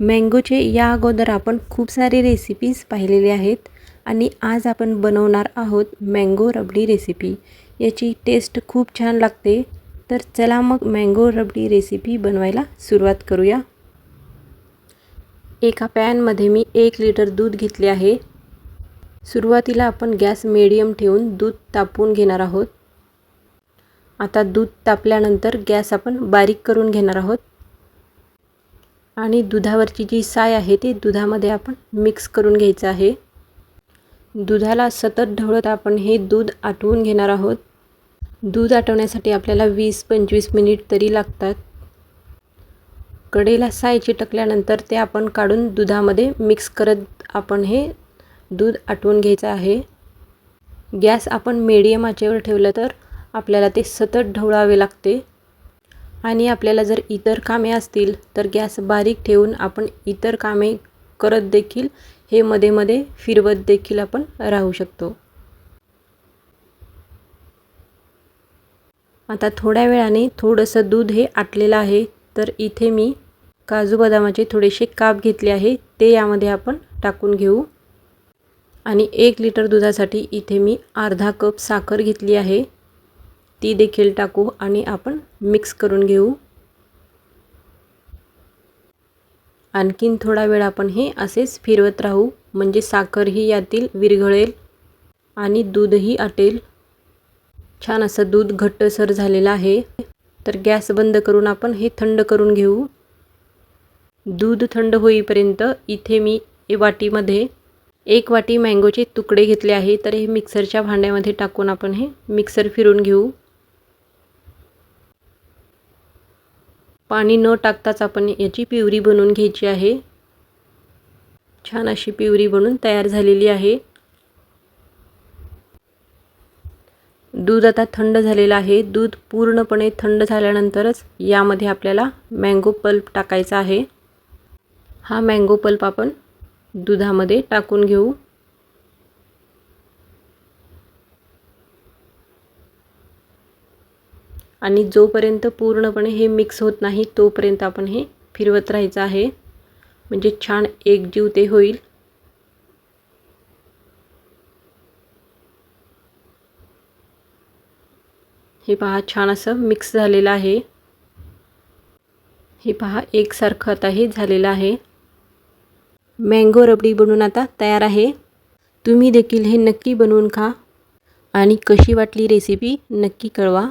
मँगोचे या अगोदर आपण खूप सारे रेसिपीज पाहिलेले आहेत. आणि आज आपण बनवणार आहोत मँगो रबडी रेसिपी याची टेस्ट खूप छान लागते. तर चला मग मँगो रबडी रेसिपी बनवायला सुरुवात करूया. एका पॅनमध्ये मी एक लिटर दूध घेतले आहे. सुरुवातीला आपण गॅस मिडियम ठेवून दूध तापवून घेणार आहोत. आता दूध तापल्यानंतर गॅस आपण बारीक करून घेणार आहोत. आणि दुधावरची जी साय आहे ती दुधामध्ये आपण मिक्स करून घ्यायचं आहे. दुधाला सतत ढवळत आपण हे दूध आटवून घेणार आहोत. दूध आटवण्यासाठी आपल्याला वीस पंचवीस मिनिट तरी लागतात. कडेला साय चिटकल्यानंतर ते आपण काढून दुधामध्ये मिक्स करत आपण हे दूध आटवून घ्यायचं आहे. गॅस आपण मीडियम आचेवर ठेवलं तर आपल्याला ते सतत ढवळावे लागते. आणि आपल्याला जर इतर कामे असतील तर गॅस बारीक ठेवून आपण इतर कामे करत देखील हे मध्ये मध्ये फिरवत देखील आपण राहू शकतो. आता थोड्या वेळाने थोडंसं दूध हे आटलेलं आहे तर इथे मी काजू बदामाचे थोडेसे काप घेतले आहे ते यामध्ये आपण टाकून घेऊ. आणि एक लिटर दुधासाठी इथे मी अर्धा कप साखर घेतली आहे. ती देखील टाकू आणि आपण मिक्स करून घेऊ. आणखीन थोडा वेळ आपण हे असेच फिरवत राहू. म्हणजे साखरही यातील विरघळेल आणि दूधही आटेल. छान असं दूध घट्टसर झालेलं आहे. तर गॅस बंद करून आपण हे थंड करून घेऊ. दूध थंड होईपर्यंत इथे मी वाटीमध्ये एक वाटी मँगोचे तुकडे घेतले आहे. तर हे मिक्सरच्या भांड्यामध्ये टाकून आपण हे मिक्सर फिरून घेऊ. पाणी न टाकताच आपण याची पिवरी बनवून घ्यायची आहे. छान अशी पिवरी बनून तयार झालेली आहे. दूध आता थंड झालेलं आहे. दूध पूर्णपणे थंड झाल्यानंतरच यामध्ये आपल्याला मँगो पल्प टाकायचा आहे. हा मँगो पल्प आपण दुधामध्ये टाकून घेऊ. आणि जोपर्यंत पूर्णपणे हे मिक्स होत नाही तोपर्यंत आपण हे फिरवत राहायचं आहे. म्हणजे छान एकजीव ते होईल. हे पहा छान असं मिक्स झालेलं आहे. हे पहा एकसारखं आता हे झालेलं आहे. मँगो रबडी बनवून आता तयार आहे. तुम्ही देखील हे नक्की बनवून खा आणि कशी वाटली रेसिपी नक्की कळवा.